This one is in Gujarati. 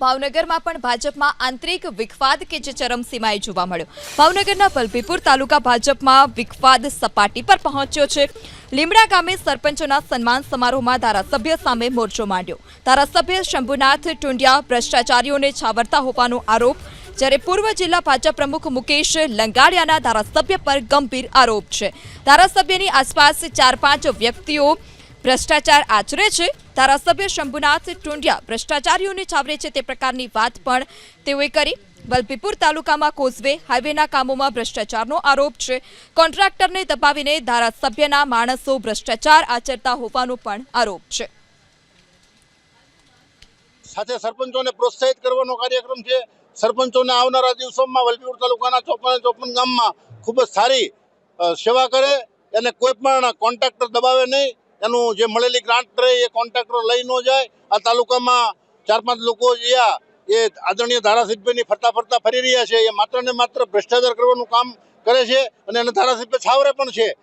ભાવનગરમાં પણ ભાજપમાં આંતરિક વિખવાદ કે જે ચરમસીમાએ જોવા મળ્યો. ભાવનગરના બલભીપુર તાલુકા ભાજપમાં વિખવાદ સપાટી પર પહોંચ્યો છે. લીમડા ગામે સરપંચોના સન્માન સમારોહમાં ધારાસભ્ય સામે મોરચો માંડ્યો. ધારાસભ્ય શંભુનાથ ટુંડિયા ભ્રષ્ટાચારીઓને છાવરતા હોવાનો આરોપ. જ્યારે પૂર્વ જિલ્લા ભાજપ પ્રમુખ મુકેશ લંગાડિયાના ધારાસભ્ય પર ગંભીર આરોપ છે. ધારાસભ્યની આસપાસ ચાર પાંચ વ્યક્તિઓ ભ્રષ્ટાચાર આચરે છે. ધારાસભ્ય શંભુનાથ ટુંડિયા ભ્રષ્ટાચારીઓને છાવરે છે તે પ્રકારની વાત પણ તેઓએ કરી. વલભીપુર તાલુકામાં કોઝવે હાઈવેના કામોમાં ભ્રષ્ટાચારનો આરોપ છે. કોન્ટ્રાક્ટરને દબાવીને ધારાસભ્યના માણસો ભ્રષ્ટાચાર આચરતા હોવાનો પણ આરોપ છે. સાથે સરપંચોને પ્રોત્સાહિત કરવાનો કાર્યક્રમ છે. સરપંચોને આવનારા દિવસોમાં વલભીપુર તાલુકાના ચોપન ચોપન ગામમાં ખૂબ જ સારી સેવા કરે અને કોઈ પણ કોન્ટ્રાક્ટર દબાવે નહીં. એનું જે મળેલી ગ્રાન્ટ રહે એ કોન્ટ્રાક્ટરો લઈ ન જાય. આ તાલુકામાં ચાર પાંચ લોકો જ્યાં એ આદરણીય ધારાસભ્યની ફરતા ફરતા ફરી રહ્યા છે. એ માત્ર ને માત્ર ભ્રષ્ટાચાર કરવાનું કામ કરે છે અને એને ધારાસભ્ય છાવરે પણ છે.